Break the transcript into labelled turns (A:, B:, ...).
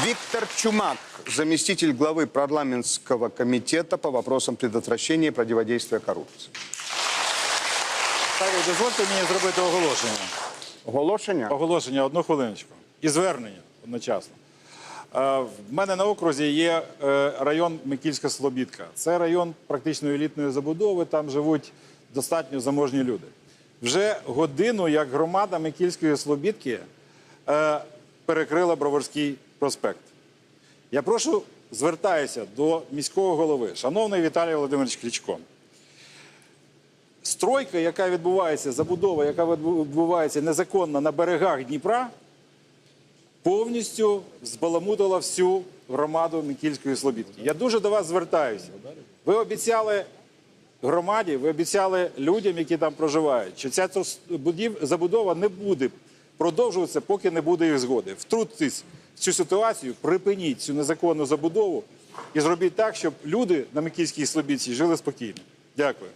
A: Виктор Чумак, заместитель главы парламентского комитета по вопросам предотвращения и противодействия коррупции.
B: Так, дозвольте мені зробити оголошення.
A: Оголошення?
B: Оголошення одну хвилиночку. І звернення одночасно. Е, В мене на окрузі є е, район Микільська Слобідка. Це район практично елітної забудови, там живуть достатньо заможні люди. Вже годину, як громада Микільської Слобідки е, перекрила Броварський проспект. Я прошу, звертаюся до міського голови, шановний Віталій Володимирович Кличко. Стройка, яка відбувається, забудова, яка відбувається незаконно на берегах Дніпра, повністю збаламутила всю громаду Микільської Слобідки. Я дуже до вас звертаюся. Ви обіцяли громаді, ви обіцяли людям, які там проживають, що ця забудова не буде продовжуватися, поки не буде їх згоди. Втрутьтесь в цю ситуацію, припиніть цю незаконну забудову і зробіть так, щоб люди на Микільській Слобідці жили спокійно. Дякую.